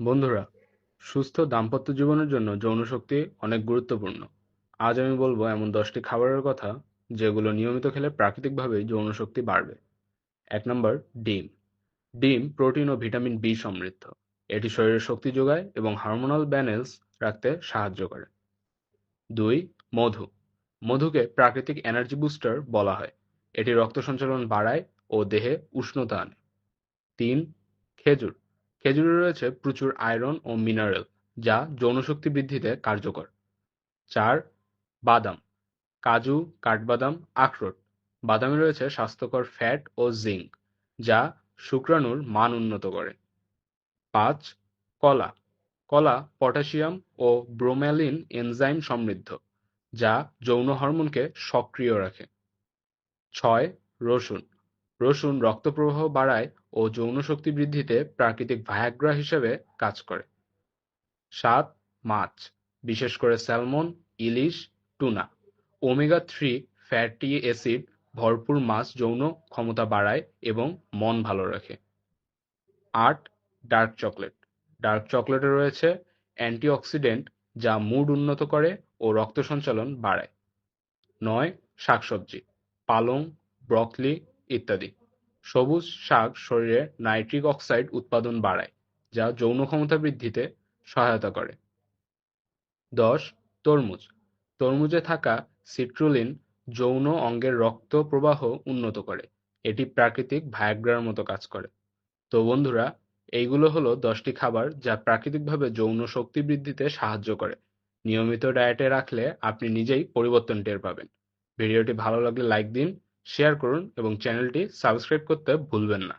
বন্ধুরা, সুস্থ দাম্পত্য জীবনের জন্য যৌন শক্তি অনেক গুরুত্বপূর্ণ। আজ আমি বলব এমন দশটি খাবারের কথা যেগুলো নিয়মিত খেলে প্রাকৃতিকভাবেই যৌন শক্তি বাড়বে। এক নম্বর, ডিম। ডিম প্রোটিন ও ভিটামিন বি সমৃদ্ধ। এটি শরীরের শক্তি যোগায় এবং হারমোনাল ব্যালেন্স রাখতে সাহায্য করে। দুই, মধু। মধুকে প্রাকৃতিক এনার্জি বুস্টার বলা হয়। এটি রক্ত সঞ্চালন বাড়ায় ও দেহে উষ্ণতা আনে। তিন, খেজুর। খেজুরে রয়েছে প্রচুর আয়রন ও মিনারেল, যা যৌনশক্তি বৃদ্ধিতে কার্যকর। চার, বাদাম, কাজু, কাঠবাদাম, আখরোট। বাদামে রয়েছে স্বাস্থ্যকর ফ্যাট ও জিঙ্ক, যা শুক্রাণুর মান উন্নত করে। পাঁচ, কলা। কলা পটাশিয়াম ও ব্রোমেলিন এনজাইম সমৃদ্ধ, যা যৌন হরমোনকে সক্রিয় রাখে। ছয়, রসুন। রসুন রক্ত প্রবাহ বাড়ায় ও যৌন শক্তি বৃদ্ধিতে প্রাকৃতিক ভায়াগ্রা হিসেবে কাজ করে। সাত, মাছ, বিশেষ করে স্যালমন, ইলিশ, tuna. Omega three fatty acid ভরপুর মাছ যৌন ক্ষমতা বাড়ায় এবং মন ভালো রাখে। আট, ডার্ক চকলেট। ডার্ক চকলেটে রয়েছে অ্যান্টিঅক্সিডেন্ট যা মুড উন্নত করে ও রক্ত সঞ্চালন বাড়ায়। নয়, শাকসবজি। পালং, ব্রকলি ইত্যাদি। সবুজ শাক শরীরে নাইট্রিক অক্সাইড উৎপাদন বাড়ায়, যা যৌন ক্ষমতা বৃদ্ধিতে সহায়তা করে। দশ, তরমুজ। তরমুজে থাকা সিট্রুলিন যৌন অঙ্গের রক্ত প্রবাহ উন্নত করে। এটি প্রাকৃতিক ভায়াগ্রার মতো কাজ করে। তো বন্ধুরা, এইগুলো হলো দশটি খাবার যা প্রাকৃতিকভাবে যৌন শক্তি বৃদ্ধিতে সাহায্য করে। নিয়মিত ডায়েটে রাখলে আপনি নিজেই পরিবর্তন টের পাবেন। ভিডিওটি ভালো লাগলে লাইক দিন শেয়ার করুন এবং চ্যানেলটি সাবস্ক্রাইব করতে ভুলবেন না।